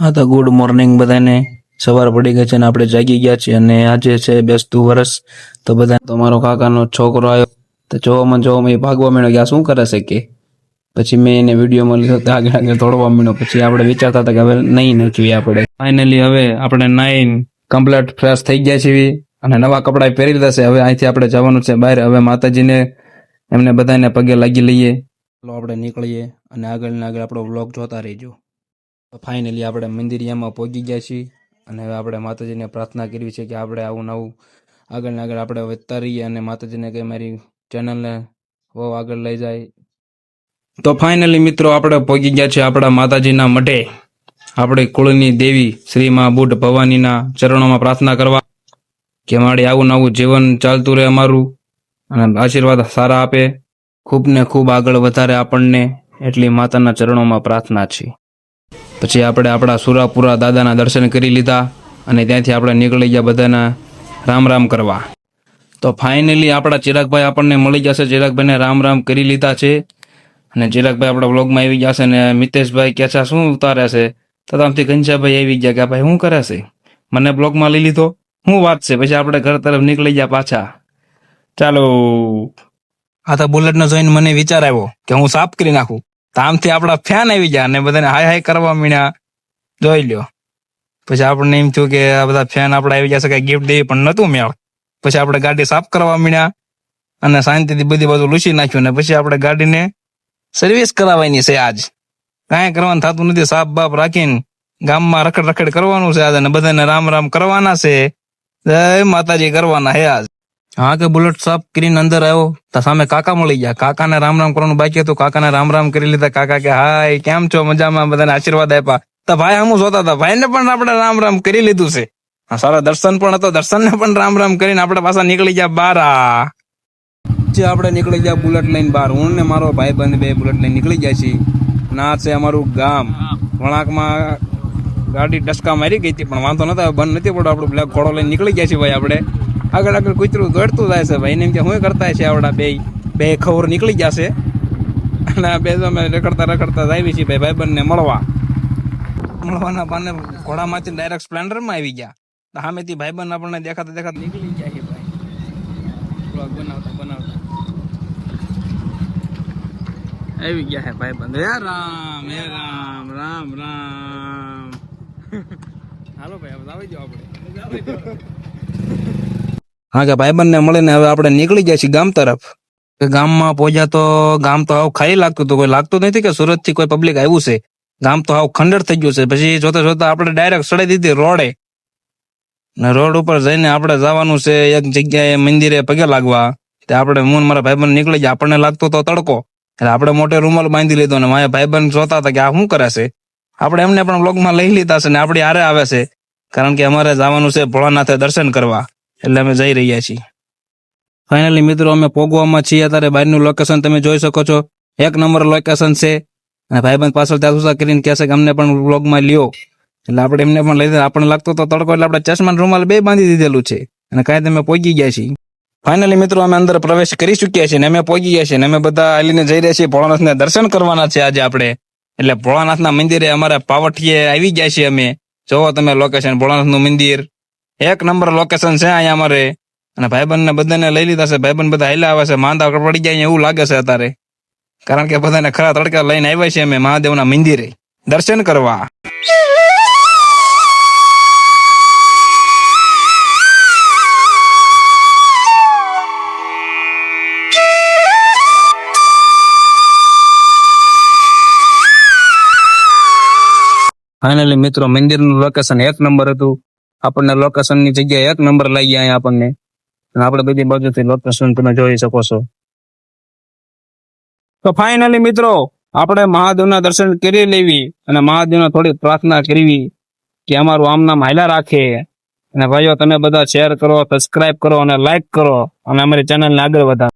હા, તો good morning બધાને. સવાર પડી ગઈ છે અને આપણે જાગી ગયા છીએ અને આજે છે બેસતું વર્ષ તો બધા તમારો કાકાનો છોકરો આવ્યો. તો જોવામાં જોવામાં એ ભાગવા માંડ્યો કે આ શું કરે છે કે? પછી મેં એને વિડીયોમાં લીધો તો આગળ આગળ દોડવા માંડ્યો. પછી આપણે વિચારતા હતા કે હવે નહીં નચવી આપણે. ફાઇનલી હવે આપણે નાઈન કમ્પ્લેટ ફ્રેશ થઈ ગયા છીએ. અને નવા કપડાં પહેરી લીધા છે. હવે અહીંથી આપણે જવાનું છે બહાર. હવે માતાજીને એમને બધાને પગે લાગી લઈએ. આપણે નીકળીએ અને આગળ ને આગળ આપણો વ્લોગ જોતા રહીજો. ફાઇનલી આપણે મંદિરિયામાં પહોંચી ગયા છીએ અને હવે આપણે માતાજીને પ્રાર્થના કરવી છે કે આપણે આવું નવું આગળ ને આગળ આપણે વધતા રહીએ અને માતાજીને કે મારી ચેનલને બહુ આગળ લઈ જાય. તો ફાઇનલી મિત્રો આપણે પહોંચી ગયા છીએ આપણા માતાજીના મઢે. આપણે કુળની દેવી શ્રી મા બુટ ભવાનીના ચરણોમાં પ્રાર્થના કરવા કે મારી આવું નવું જીવન ચાલતું રહે અમારું અને આશીર્વાદ સારા આપે. ખૂબ ને ખૂબ આગળ વધારે આપણને એટલી માતાના ચરણોમાં પ્રાર્થના છે. પછી આપણે આપણા સુરાપુરા દાદાના દર્શન કરી લીધા અને ત્યાંથી આપણે નીકળી ગયા બધાના રામ રામ કરવા. તો ફાઇનલી આપણા ચિરાગભાઈ આપણને મળી જશે. ચિરાગભાઈને રામ રામ કરી લીધા છે. અને ચિરાગભાઈ આપણા બ્લોગમાં આવી ગયા છે અને મિતેશભાઈ કે છે શું ઉતારે છે? તો આમથી ઘનશ્યાભાઈ આવી ગયા કે ભાઈ શું કરે છે? મને બ્લોગમાં લઈ લીધો. શું વાત છે? પછી આપણે ઘર તરફ નીકળી ગયા પાછા. ચાલો. આ તો બુલેટનો જોઈને મને વિચાર આવ્યો કે હું સાફ કરી નાખું. આમથી આપણા ફેન આવી ગયા અને બધાને હાય હાય કરવા મીણ્યા. જોઈ લ્યો. પછી આપણને એમ થયું કે આ બધા ફેન આપણે આવી જશે કઈ ગિફ્ટ દેવી પણ નતું મેળ. પછી આપણે ગાડી સાફ કરવા મીણ્યા અને શાંતિથી બધી બાજુ લૂસી નાખ્યું ને પછી આપણે ગાડીને સર્વિસ કરાવવાની છે આજ. કાંઈ કરવાનું થતું નથી સાફ બાપ રાખીને ગામમાં રખડ રખડ કરવાનું છે આજ અને બધાને રામ રામ કરવાના છે. જય માતાજી કરવાના હે આજ. હા, કે બુલેટ સાફ કરીને અંદર આવ્યો. તો સામે કાકા મળી ગયા. કાકાને રામ રામ કરવાનું બાકી હતું. કાકાને રામ રામ કરી લીધા. કાકા કે, હાય, કેમ છો? મજામાં? બધાને આશીર્વાદ આપ્યા. તો ભાઈ હમું જોતા હતા. ભાઈને પણ આપણે રામ રામ કરી લીધું છે. હા, સારા દર્શન પણ હતો. દર્શનને પણ રામ રામ કરીને આપણે પાછા નીકળી ગયા બાર. જે આપણે નીકળી ગયા બુલેટ લઈને બહાર. હું ને મારો ભાઈ બંધ બે બુલેટ લઈને નીકળી ગયા છીએ. ના છે અમારું ગામ. વણાકમાં ગાડી ડસકા મારી ગઈ હતી, પણ વાંધો નતો. બંધ નથી પડ્યો. આપણું ઘોડો લઈને નીકળી ગયા છીએ ભાઈ આપણે. આગળ આગળ કૂતરું દોડતું જાય છે ભાઈ. એને એમ કે હું કરતા છે આવડા બે બે ખબર નીકળી જશે. છે અને આ બે અમે રખડતા રખડતા આવી છીએ ભાઈ ભાઈબંધને મળવા. મળવાના બાને ઘોડામાંથી ડાયરેક્ટ સ્પ્લેન્ડરમાં આવી ગયા. તો સામેથી ભાઈબંધ આપણને દેખાતા દેખાતા નીકળી ગયા છે ભાઈ. બ્લોગ બનાવતા બનાવતા. આવી ગયા હે ભાઈબંધ. હે રામ હે રામ રામ રામ. હાલો ભાઈ હવે આવી જાઓ આપણે. હા કે ભાઈબંધને મળીને હવે આપણે નીકળી ગયા છીએ ગામ તરફ. ગામમાં પહોંચ્યા તો, ગામ તો આવું ખાલી લાગતું હતું, કોઈ લાગતું નથી કે સુરતથી કોઈ પબ્લિક આવ્યું છે? ગામ તો આવું ખંડર થઈ ગયું છે. પછી જોતા જોતા આપણે ડાયરેક્ટ સડી દીધી રોડે. ને રોડ ઉપર જઈને આપણે જવાનું છે, એક જગ્યાએ મંદિરે પગે લાગવા. તે આપણે હું મારા ભાઈબંધ નીકળી ગયા. આપણને લાગતો તો તડકો. એટલે આપણે મોટે રૂમાલ બાંધી લીધો ને મારા ભાઈબંધ જોતા હતા કે આ શું કરે છે? આપણે એમને પણ બ્લોગમાં લઈ લીધા છે ને આપણી હારે આવે છે. કારણ કે અમારે જવાનું છે ભોળાનાથે દર્શન કરવા. એટલે અમે જઈ રહ્યા છીએ. ફાઇનલી મિત્રો, અમે પોગવામાં છીએ અત્યારે બહારનું લોકેશન તમે જોઈ શકો છો. એક નંબર લોકેશન છે. અને ભાઈબંધ પાછળ ત્યાં સુધા કરીને કહેશે કે અમને પણ બ્લોગમાં લ્યો. એટલે આપણે એમને પણ લઈ આપણને લાગતો તો તડકો એટલે આપણે ચશ્મા રૂમાલ બે બાંધી દીધેલું છે. અને કાંઈ તમે પહોંચી ગયા છીએ. ફાઇનલી મિત્રો, અમે અંદર પ્રવેશ કરી ચૂક્યા છીએ ને અમે પહોંચી ગયા છીએ ને અમે બધા હાલીને જઈ રહ્યા છીએ ભોળાનાથના દર્શન કરવાના છે આજે આપણે. એટલે ભોળાનાથના મંદિરે અમારે પાવઠીએ આવી ગયા છીએ અમે. જોવો તમે લોકેશન ભોળાનાથનું મંદિર. એક નંબર લોકેશન છે અહીંયા અમારે. અને ભાઈબંધને બધાને લઈ લીધા છે. ભાઈબંધ બધા હાલ્યા આવે છે. માંદા પડી જાય એવું લાગે છે અત્યારે. કારણ કે બધાને ખરા તડકા લઈને આવ્યા છીએ અમે મહાદેવના મંદિરે. દર્શન કરવા. ફાઇનલી મિત્રો, મંદિરનું લોકેશન એક નંબર હતું. આપણને લોકેશનની જગ્યાએ એક નંબર લઈ ગયા અહીંયા આપણને. આપણે બધી બાજુથી લોકેશન તમે જોઈ શકો છો. તો ફાઇનલી મિત્રો, આપણે મહાદેવના દર્શન કરી લેવી અને મહાદેવના થોડી પ્રાર્થના કરવી કે અમારું આમ નામ હાલ્યા રાખે. અને ભાઈઓ, તમે બધા શેર કરો સબસ્ક્રાઇબ કરો અને લાઈક કરો અને અમારી ચેનલને આગળ વધારો.